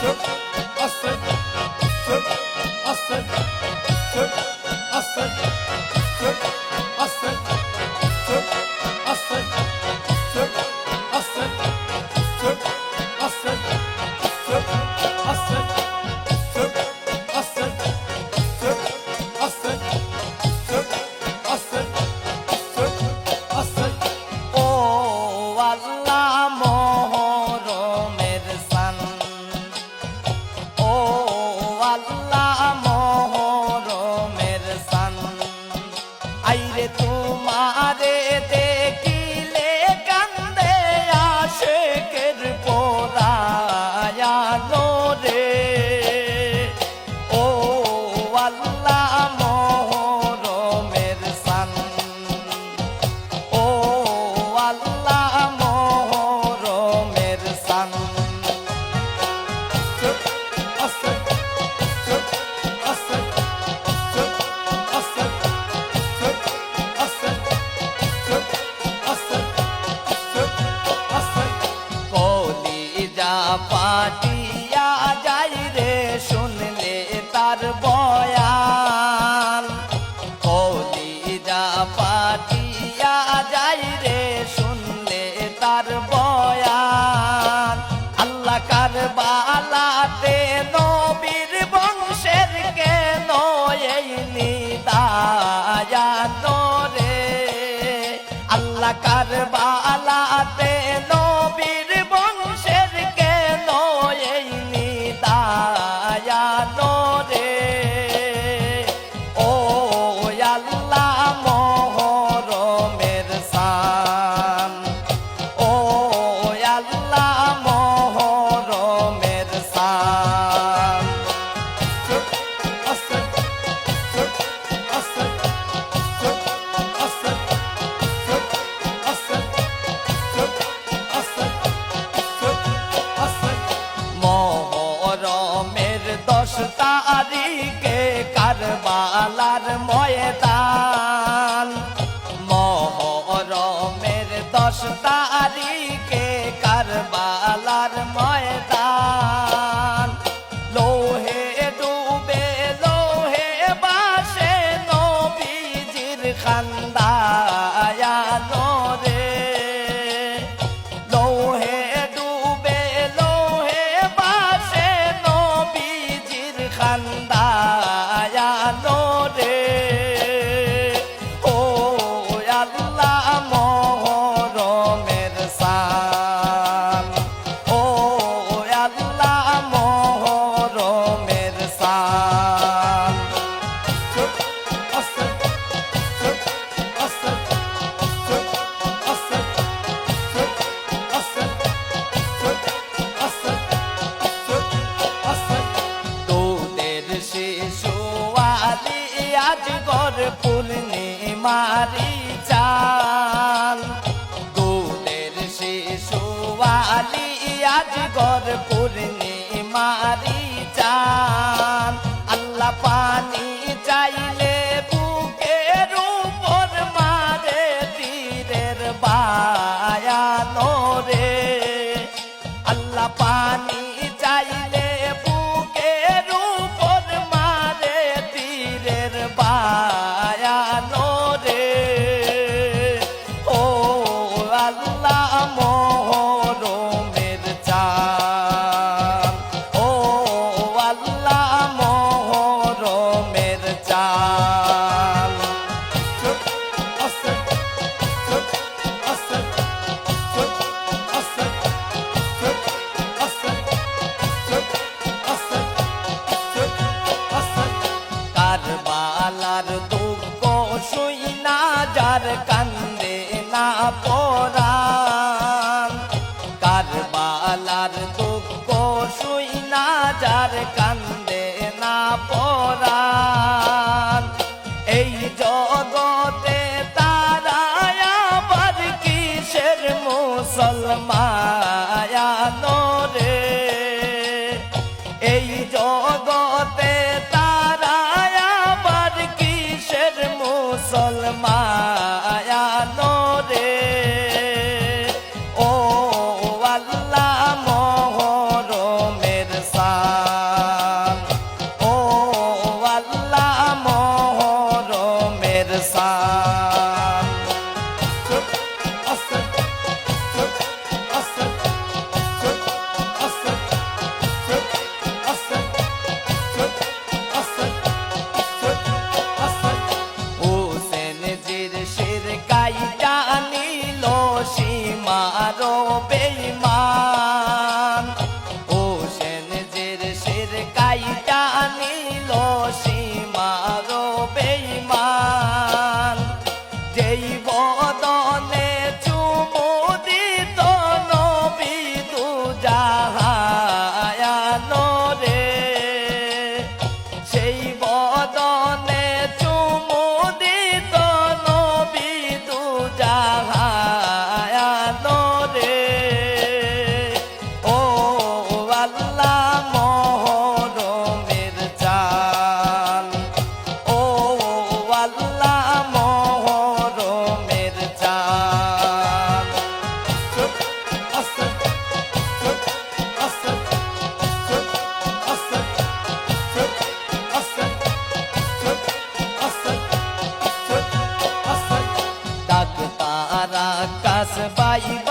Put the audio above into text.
sök, asır, sök, asır, sök, asır, sök, asır, sök, asır, sök, বালাতে 喊大呀喏。আজগর পূর্ণিমারি চাল। দুধের শিশু আলি আজগর পূর্ণিমারি চাল। আল্লাহ পানি যার কান্দে না পরাণ। এই জগতে তারা আবার কিসের মুসলমান? রে এই জগত I'll e vai.